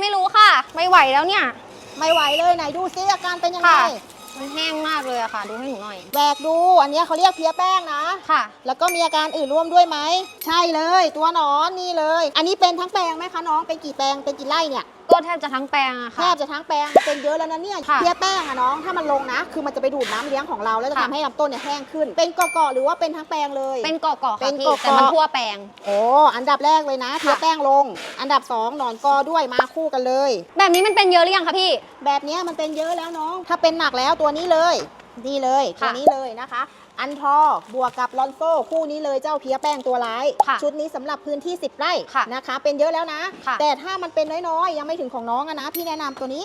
ไม่รู้ค่ะ ไม่ไหวแล้วเนี่ย ไม่ไหวเลยไหนดูซิอาการเป็นยังไง ค่ะ มันแห้งมากเลยอะค่ะ ดูให้หนูหน่อยแบกดู อันเนี้ยเขาเรียกเพลียแป้งนะ ค่ะ แล้วก็มีอาการอื่นร่วมด้วยไหม ใช่เลย ตัวหนอนนี่เลย อันนี้เป็นทั้งแปลงไหมคะน้อง เป็นกี่แปลง เป็นกี่ไร่เนี่ย ก็แทบจะทั้งแปลงอะแทค่ะ บจะทั้งแปลง เป็นเยอะแล้วนะเนี่ย ค่ะเพลียแป้งอะน้อง ถ้ามันลงนะ คือมันจะไปดูดน้ำเลี้ยงของเรา แล้วจะค่ะ ทำให้ลำต้นเนี่ยแห้งขึ้น เป็นเกาะๆหรือว่าเป็นทั้งแปลงเลย เป็นเกาะๆเป็ค่ะนพี่เกาะๆ แต่มันทั่วแปลง โอ้อันดับแรกเลยนะ เพลียแป้งลง อันดับสองหนอนกอด้วย มาคู่กันเลย แบบนี้มันเป็นเยอะหรือยังคะพี่ แบบเนี้ยมันเป็นเยอะแล้วน้อง ถ้าเป็นหนักแล้วตัวนี้เลยนี่เลยตัวค่ะนี้เลยนะคะ อันทอบวกกับลอนโซคู่นี้เลยเจ้าเพียแป้งตัวร้ายค่ะชุดนี้สำหรับพื้นที่ 10 ไร่ค่ะนะคะ เป็นเยอะแล้วนะค่ะแต่ถ้ามันเป็นน้อยๆ ยังไม่ถึงของน้องอะนะพี่แนะนำตัวนี้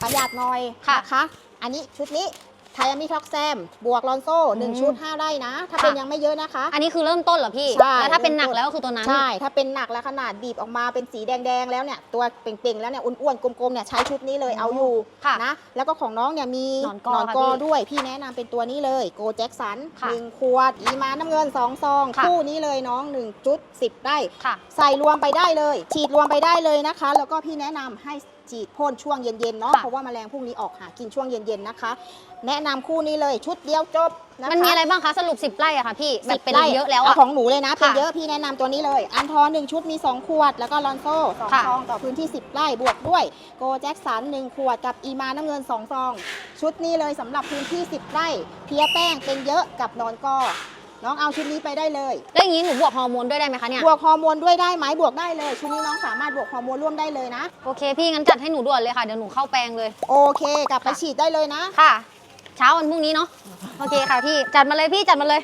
ประหยัดหน่อยค่ะนะคะ อันนี้ชุดนี้ ไทอามิท็อกแซม บวกลอนโซ่หนึ่งอืมชุด5ไร่นะ ถ้าค่ะเป็นยังไม่เยอะนะคะ อันนี้คือเริ่มต้นเหรอพี่ใช่แล้วถ้าเป็นหนักเริ่มต้นแล้วก็คือตัวนั้น ใช่ ถ้าเป็นหนักแล้วขนาดบีบออกมาเป็นสีแดงๆแล้วเนี่ย ตัวเป่งๆแล้วเนี่ยอ้วนๆกลมๆเนี่ยใช้ชุดนี้เลยเอาอยู่ค่ะนะ แล้วก็ของน้องเนี่ยมีหนอนกอค่ะกอพี่ด้วย พี่แนะนำเป็นตัวนี้เลยโกแจ็คสันค่ะหนึ่งขวด อีมาน้ำเงิน2ซองค่ะคู่นี้เลยน้อง1จุด10ได้ค่ะใส่รวมไปได้เลย ฉีดรวมไปได้เลยนะคะ แล้วก็พี่แนะนำให้ ฉีดพ่นช่วงเย็นๆเนาะค่ะเพราะว่าแมลงพวกนี้ออกหากินช่วงเย็นๆนะคะ แนะนำคู่นี้เลยชุดเดียวจบนะคะมันมีอะไรบ้างคะสรุป 10ไร่อะค่ะพี่แบบเป็นไร่เยอะแล้วาอะของหนูเลยนะเป็นค่ะเยอะพี่แนะนำตัวนี้เลย อันทอหนึ่งชุดมี 2 ขวด แล้วก็ลอนโซ่สองค่ะซองต่อพื้นที่ 10ไร่บวกด้วยโกแจ็คสันหนึ่งขวดกับอีมาน้ำเงิน2ซอง ชุดนี้เลยสำหรับพื้นที่ 10ไร่เพียแป้งเป็นเยอะกับนอนกอ น้องเอาชุดนี้ไปได้เลยแล้วอย่างนี้หนูบวกฮอร์โมนด้วยได้ไหมคะเนี่ย บวกฮอร์โมนด้วยได้ไหมบวกได้เลยชุดนี้น้องสามารถบวกฮอร์โมนร่วมได้เลยนะ โอเคพี่งั้นจัดให้หนูด่วนเลยค่ะ เดี๋ยวหนูเข้าแปลงเลย โอเค กลับไปฉีดได้เลยนะ ค่ะ เช้าวันพรุ่งนี้เนาะ โอเคค่ะพี่ จัดมาเลยพี่จัดมาเลย